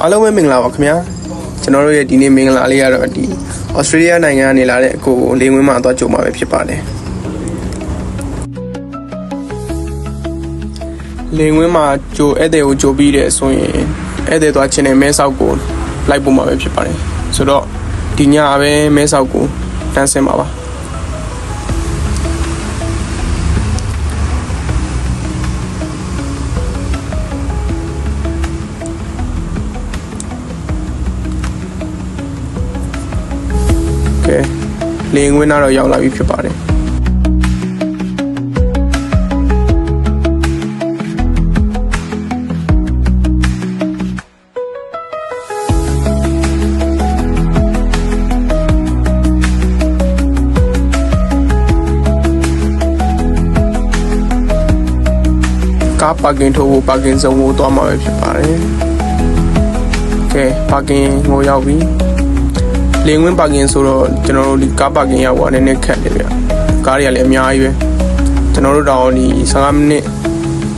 အားလုံးပဲမင်္ဂလာပါခင်ဗျာကျွန်တော်တို့ရဲ့ဒီနေ့မင်္ဂလာလေးကတော့ဒီဩစတြေးလျနိုင်ငံကနေလာတဲ့အကိုကိုလေဝင်းမှာသွားကြုံမှာပဲဖြစ်ပါတယ်လေဝင်းမှာကြိုဧည့်သည်ကိုကြိုပြီးတဲ့ဆိုရင်ဧည့်သည်သွားခြင်းနဲ့မဲဆောက်ကိုလိုက်ပို့မှာပဲဖြစ်ပါတယ်ဆိုတော့ဒီညပဲမဲဆောက်ကိုတန်းဆင်းပါပါ ကဲလေဝင်းကတော့ရောက်လာပြီဖြစ်ပါတယ်ကားပါကင်ထိုးဖို့ပါကင်ဇုံကိုသွားမှာပဲဖြစ်ပါတယ်။ကဲပါကင်ကိုရောက်ပြီ။ လင်းဝင်းပါကင်ဆိုတော့ကျွန်တော်တို့ဒီကားပါကင်ရောက်သွားနည်းနည်းခက်တယ်ဗျ။ကားတွေကလည်းအများကြီးပဲ။ကျွန်တော်တို့တော့ဒီ15မိနစ်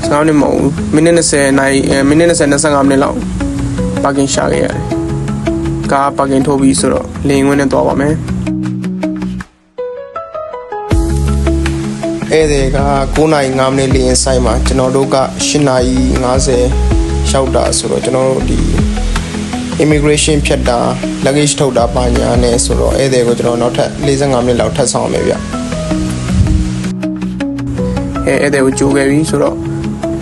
15မိနစ်မဟုတ်ဘူးမိနစ်20နိုင်အဲမိနစ်20 25မိနစ်လောက်ပါကင်ရှာခဲ့ရတယ်။ကားပါကင်ထိုးပြီဆိုတော့လင်းဝင်းနဲ့သွားပါမယ်။ဧည့်သည်က9:05မိနစ်လင်းဆိုင်မှာကျွန်တော်တို့က8:50ရောက်တာဆိုတော့ကျွန်တော်တို့ဒီ immigration ဖြတ်တာ luggage ထုတ်တာပါညာနဲ့ဆိုတော့ဧည့်သည်ကိုကျွန်တော်နောက်ထပ်45မိနစ်လောက်ထပ်ဆောင်ရမယ်ဗျအဲဧည့်သည်ကိုကြိုးခဲ့ပြီဆိုတော့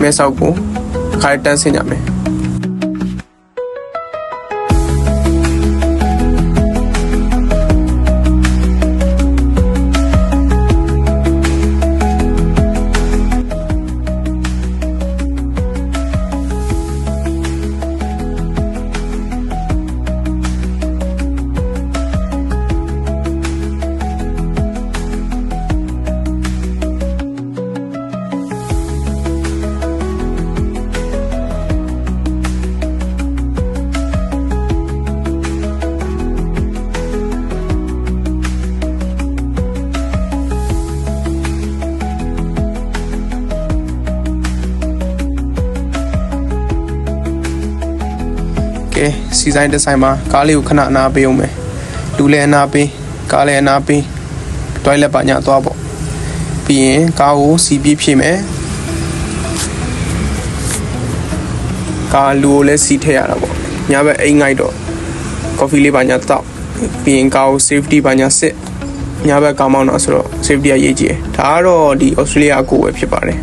မဲဆောက်ကိုခါတန်းဆင်းကြမယ် ကဲစီဆိုင်တစ်ဆိုင်မှာကားလေးကိုခဏအနာပေးအောင်မယ်လူလည်းအနာပေးကားလည်းအနာပေးတွိုင်းလက်ပါညာသွားပေါ့ပြီးရင်ကားကိုစီပြေးဖြည့်မယ်ကားလူကိုလည်းစီထည့်ရတာပေါ့ညဘက်အိမ်ငိုက်တော့ကော်ဖီလေးပါညာတောက်ပြီးရင်ကားကို safety ပါညာစစ်ညဘက်ကားမောင်းတော့ဆိုတော့ safety ကရေးကြည့်တယ်ဒါကတော့ဒီ Australia အကိုပဲဖြစ်ပါတယ်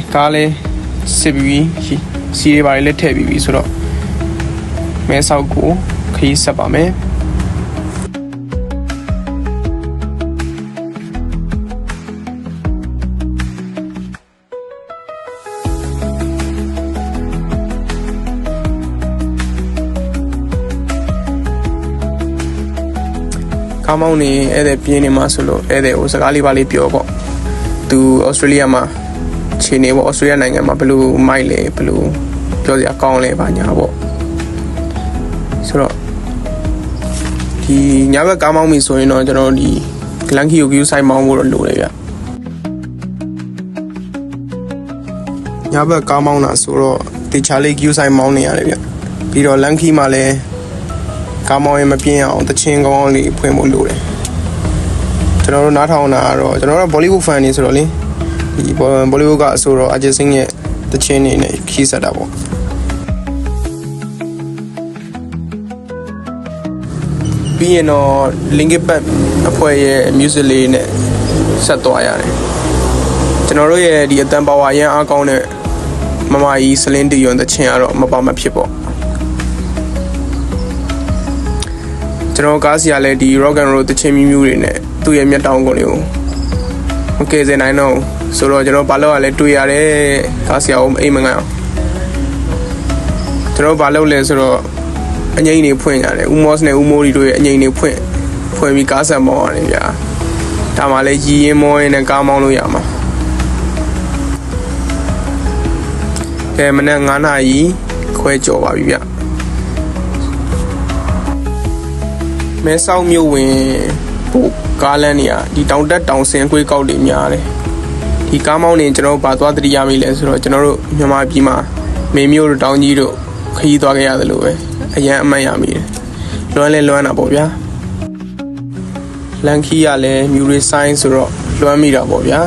ကဲကားလေးစစ်ပြီးပြီစီတွေပါလေးထည့်ပြီးပြီဆိုတော့မဲဆောက်ကိုခရီးဆက်ပါမယ်ကားမောင်းနေဧည့်သည်ပြင်းနေမှာဆိုလို့ဧည့်သည်ကိုစကားလေးပါလေးပြောပေါ့သူဩစတြေးလျမှာ ခြေနေပေါ့ဩစတြေးလျနိုင်ငံမှာဘယ်လိုမိုက်လဲဘယ်လိုပြောစရာကောင်းလဲပါညာပေါ့ဆိုတော့ဒီညဘက်ကားမောင်းပြီဆိုရင်တော့ကျွန်တော်ဒီဂလန်ကီကို view site မောင်းဖို့တော့လိုတယ်ဗျညဘက်ကားမောင်းတာဆိုတော့တေချာလေး view site မောင်းနေရတယ်ဗျပြီးတော့လန်ကီမှာလည်းကားမောင်းရင်မပြင်းအောင်တချင်းကောင်းလေးဖွင့်ဖို့လိုတယ်ကျွန်တော်တို့နားထောင်တာကတော့ကျွန်တော်တို့ Bollywood fan နေဆိုတော့လေ ဒီဘောလီဝုဒ်ကအဆိုတော့အဂျစ်စင်းရဲ့တချင်းနေနဲ့ခီးဆက်တာပေါ့ပြီးရင်တော့ Linkin Park အဖွဲ့ရဲ့ music လေးနဲ့ဆက်သွားရတယ်ကျွန်တော်တို့ရဲ့ဒီအတန်ပါဝါရန်အားကောင်းတဲ့မမကြီးစလင်းတီယွန်တချင်းကတော့မပါမဖြစ်ပေါ့ကျွန်တော်ကားစီကလည်းဒီ rock and roll တချင်းမျိုးမျိုးတွေနဲ့သူ့ရဲ့မျက်တောင်ကုန်တွေကိုမကယ်စင်နိုင်တော့ဘူး ဆိုတော့ကျွန်တော်ဘာလို့ ਆ လဲတွေ့ရတယ်ကားဆရာကိုအိမ်မငတ်အောင်ကျွန်တော်ဘာလို့လဲဆိုတော့အငိမ့်နေဖွင့်ရတယ်ဦးမော့စ်နဲ့ဦးမိုးဒီတို့ရဲ့အငိမ့်နေဖွင့်ဖွင့်ပြီးကားဆက်မောင်းရတယ်ဗျာဒါမှလည်းရီရင်မောင်းရင်လည်းကားမောင်းလို့ရမှာကဲမနေ့9နာရီခွဲကြော်ပါပြီဗျမဲဆောက်မြို့ဝင်ပို့ကားလမ်းနေရဒီတောင်တက်တောင်ဆင်းကွေးကောက်တွေများတယ် ဒီကားမောင်းနေကျွန်တော်တို့ဘာသွားတတိရမိလဲဆိုတော့ကျွန်တော်တို့မြန်မာပြည်မှာမေမျိုးတို့တောင်ကြီးတို့ခရီးသွားခဲ့ရတယ်လို့ပဲအရန်အမှတ်ရမိတယ်လွမ်းလဲလွမ်းတာပေါ့ဗျာလန်ခီကလည်းမြူရီဆိုင်ဆိုတော့လွမ်းမိတာပေါ့ဗျာ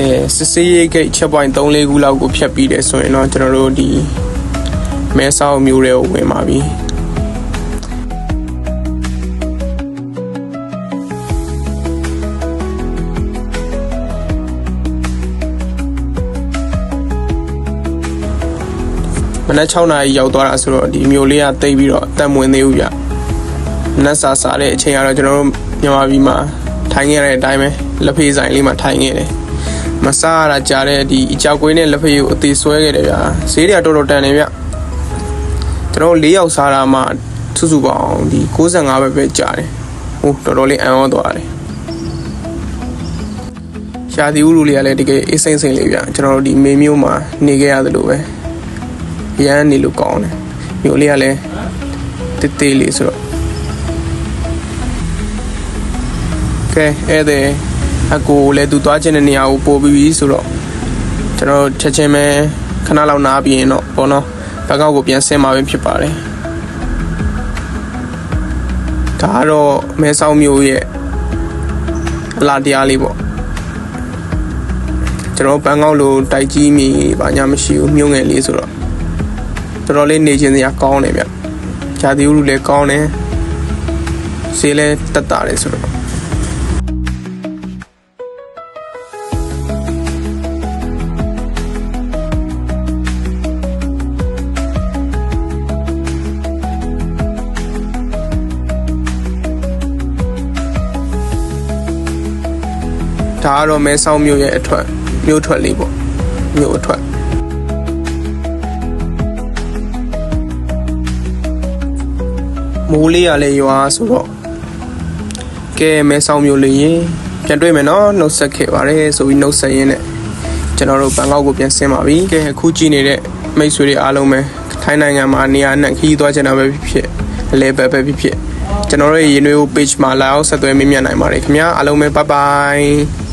ကဲစစ်စေးရေးဂိတ်ချက်ပွိုင်း3 4ခုလောက်ကိုဖြတ်ပြီးတယ်ဆိုရင်တော့ကျွန်တော်တို့ဒီမဲဆောက်မျိုးတွေကိုဝင်ပါပြီမနက်6နာရီရောက်သွားတာဆိုတော့ဒီမျိုးလေးကတိတ်ပြီးတော့အသက်မဝင်သေးဘူးဗျနက်စာစားတဲ့အချိန်ကတော့ကျွန်တော်တို့မြန်မာပြည်မှာထိုင်ခဲ့ရတဲ့အတိုင်းပဲလက်ဖေးဆိုင်လေးမှာထိုင်ခဲ့တယ် မစားရတာကြားတဲ့ဒီအကြောက်ကွေးနဲ့လက်ဖေးကိုအသေးဆွဲခဲ့တယ်ဗျာဈေးတွေကတော်တော်တန်နေဗျကျွန်တော်၄ယောက်စားတာမှစုစုပေါင်းဒီ65ပဲပဲကြားတယ်ဟိုတော်တော်လေးအံ့ဩသွားတယ်ရှားသီဥလူလေးကလည်းတကယ်အေးစိမ့်စိမ့်လေးဗျာကျွန်တော်တို့ဒီမေမျိုးမှာနေခဲ့ရတယ်လို့ပဲရမ်းနေလို့ကောင်းတယ်မျိုးလေးကလည်းတေးသေးလေးဆိုတော့ကဲအဲ့ဒါ အကိုလည်းသူသွားခြင်းတဲ့နေရာကိုပို့ပြီးပြီဆိုတော့ကျွန်တော်တို့ချက်ချင်းပဲခဏလောက်နားပြီးရင်တော့ဘောနော်ဘက်ကောက်ကိုပြန်ဆင်းมาပဲဖြစ်ပါတယ်ဒါကတော့မဲဆောက်မျိုးရဲ့အလားတရားလေးပေါ့ကျွန်တော်ဘန်ကောက်လိုတိုက်ကြီးမီဘာညာမရှိဘူးမြို့ငယ်လေးဆိုတော့တော်တော်လေးနေခြင်းစရာကောင်းတယ်ဗျဂျာတိဥလူလည်းကောင်းတယ်ဈေးလည်းတက်တာတယ်ဆိုတော့ ဒါကတော့မဲဆောက်မြို့ရဲ့အထွက်မြို့ထွက်လေးပေါ့မြို့အထွက်မိုးလေးရလဲရွာဆိုတော့ကဲမဲဆောက်မြို့လေးရင်ပြန်တွေ့မယ်နော်နှုတ်ဆက်ခဲ့ပါတယ်ဆိုပြီးနှုတ်ဆက်ရင်းနဲ့ကျွန်တော်တို့ဘန်ကောက်ကိုပြန်ဆင်းပါပြီကဲအခုကြည့်နေတဲ့မိတ်ဆွေတွေအားလုံးပဲထိုင်းနိုင်ငံမှာနေရာနဲ့ခီးသွားချင်တာပဲဖြစ်ဖြစ်အလဲပဲပဲဖြစ်ဖြစ်ကျွန်တော်တို့ရဲ့ရင်နွေး page မှာလာအောင်ဆက်သွယ်မိမြတ်နိုင်ပါတယ်ခင်ဗျာအားလုံးပဲ bye bye